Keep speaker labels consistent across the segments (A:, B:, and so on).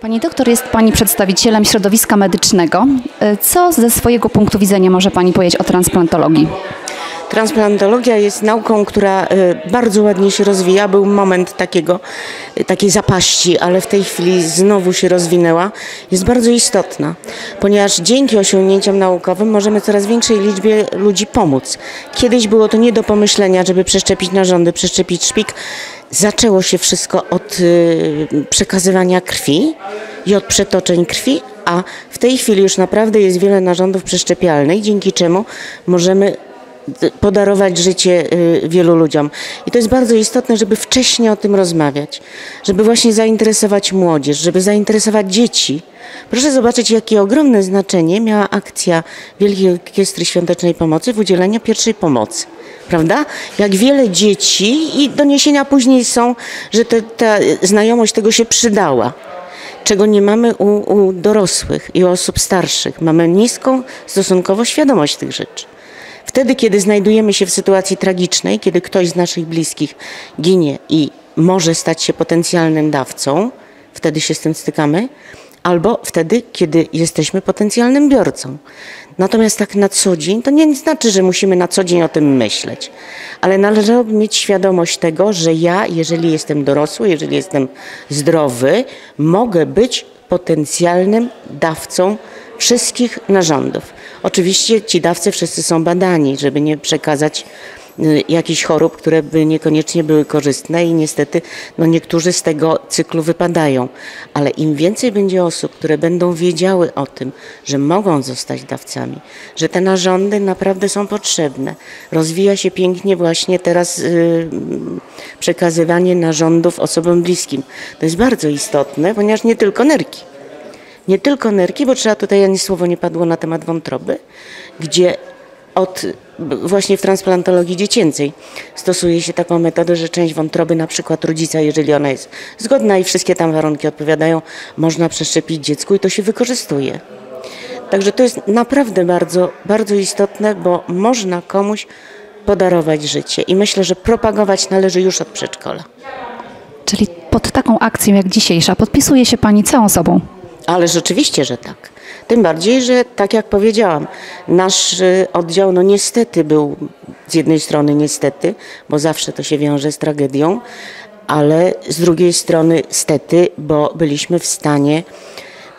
A: Pani doktor jest Pani przedstawicielem środowiska medycznego. E, Co ze swojego punktu widzenia może Pani powiedzieć o transplantologii?
B: Transplantologia jest nauką, która e, bardzo ładnie się rozwija. Był moment takiego, e, takiej zapaści, ale w tej chwili znowu się rozwinęła. Jest bardzo istotna, ponieważ dzięki osiągnięciom naukowym możemy coraz większej liczbie ludzi pomóc. Kiedyś było to nie do pomyślenia, żeby przeszczepić narządy, przeszczepić szpik. Zaczęło się wszystko od e, przekazywania krwi i od przetoczeń krwi, a w tej chwili już naprawdę jest wiele narządów przeszczepialnych, dzięki czemu możemy podarować życie y, wielu ludziom. I to jest bardzo istotne, żeby wcześniej o tym rozmawiać, żeby właśnie zainteresować młodzież, żeby zainteresować dzieci. Proszę zobaczyć, jakie ogromne znaczenie miała akcja Wielkiej Orkiestry Świątecznej Pomocy w udzieleniu pierwszej pomocy. Prawda? Jak wiele dzieci i doniesienia później są, że te, ta znajomość tego się przydała czego nie mamy u, u dorosłych i u osób starszych. Mamy niską stosunkowo świadomość tych rzeczy. Wtedy, kiedy znajdujemy się w sytuacji tragicznej, kiedy ktoś z naszych bliskich ginie i może stać się potencjalnym dawcą, wtedy się z tym stykamy, albo wtedy, kiedy jesteśmy potencjalnym biorcą. Natomiast tak na co dzień, to nie znaczy, że musimy na co dzień o tym myśleć, ale należałoby mieć świadomość tego, że ja, jeżeli jestem dorosły, jeżeli jestem zdrowy, mogę być potencjalnym dawcą wszystkich narządów. Oczywiście ci dawcy wszyscy są badani, żeby nie przekazać y, jakichś chorób, które by niekoniecznie były korzystne i niestety no niektórzy z tego cyklu wypadają. Ale im więcej będzie osób, które będą wiedziały o tym, że mogą zostać dawcami, że te narządy naprawdę są potrzebne. Rozwija się pięknie właśnie teraz y, przekazywanie narządów osobom bliskim. To jest bardzo istotne, ponieważ nie tylko nerki nie tylko nerki, bo trzeba tutaj ani słowo nie padło na temat wątroby, gdzie od właśnie w transplantologii dziecięcej stosuje się taką metodę, że część wątroby na przykład rodzica, jeżeli ona jest zgodna i wszystkie tam warunki odpowiadają, można przeszczepić dziecku i to się wykorzystuje. Także to jest naprawdę bardzo, bardzo istotne, bo można komuś podarować życie i myślę, że propagować należy już od przedszkola.
A: Czyli pod taką akcją jak dzisiejsza podpisuje się Pani całą sobą.
B: Ale rzeczywiście, że tak. Tym bardziej, że tak jak powiedziałam, nasz y, oddział no niestety był z jednej strony niestety, bo zawsze to się wiąże z tragedią, ale z drugiej strony stety, bo byliśmy w stanie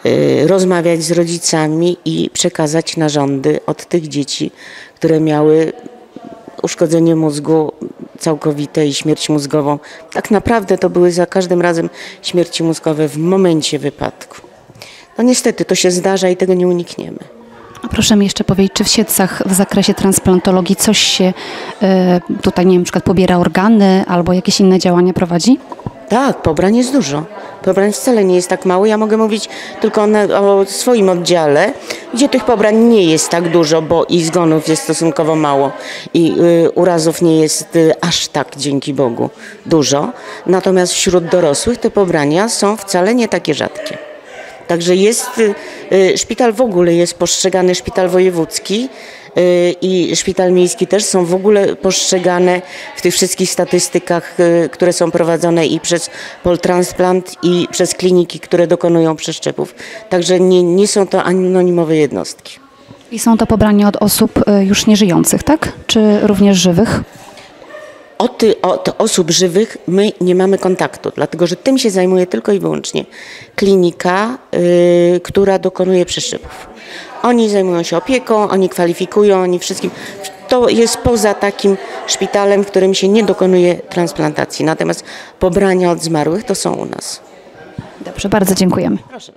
B: y, rozmawiać z rodzicami i przekazać narządy od tych dzieci, które miały uszkodzenie mózgu całkowite i śmierć mózgową. Tak naprawdę to były za każdym razem śmierci mózgowe w momencie wypadku. No niestety to się zdarza i tego nie unikniemy.
A: A Proszę mi jeszcze powiedzieć, czy w Siedcach w zakresie transplantologii coś się e, tutaj, nie wiem, na przykład pobiera organy albo jakieś inne działania prowadzi?
B: Tak, pobrań jest dużo. Pobrań wcale nie jest tak mało. Ja mogę mówić tylko na, o swoim oddziale, gdzie tych pobrań nie jest tak dużo, bo i zgonów jest stosunkowo mało i y, urazów nie jest y, aż tak, dzięki Bogu, dużo. Natomiast wśród dorosłych te pobrania są wcale nie takie rzadkie. Także jest, y, y, szpital w ogóle jest postrzegany, szpital wojewódzki y, i szpital miejski też są w ogóle postrzegane w tych wszystkich statystykach, które są prowadzone i przez Poltransplant i przez kliniki, które dokonują przeszczepów. Także nie, nie są to anonimowe jednostki.
A: I są to pobrania od osób już nieżyjących, tak? Czy również żywych?
B: Od, od osób żywych my nie mamy kontaktu, dlatego że tym się zajmuje tylko i wyłącznie klinika, y, która dokonuje przeszczepów. Oni zajmują się opieką, oni kwalifikują, oni wszystkim. To jest poza takim szpitalem, w którym się nie dokonuje transplantacji. Natomiast pobrania od zmarłych to są u nas.
A: Dobrze, bardzo dziękujemy.
B: Proszę.